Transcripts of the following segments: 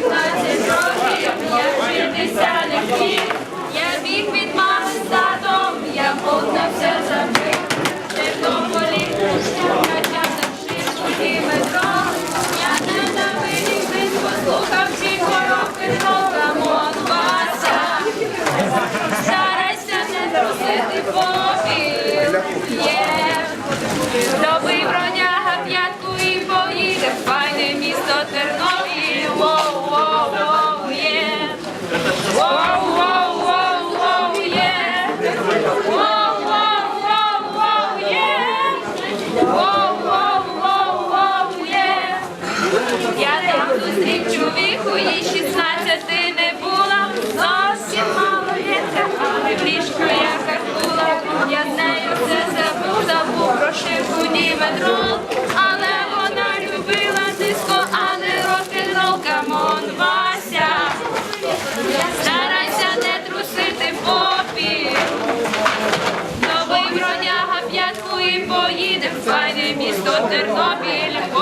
15 років я 60. Я там зустрічу віху, їй 16 не була, зовсім малолітка, але в я картула. Я з нею все забув, забув про шивку діметрол, але вона любила диско, а не рок-н-рол, камон, Вася. Старайся не трусити попі. Новий броняга п'ятку і поїде в файне місто Тернопіль.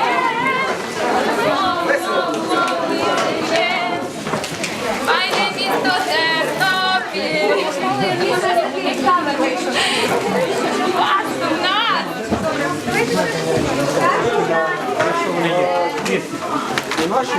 наші?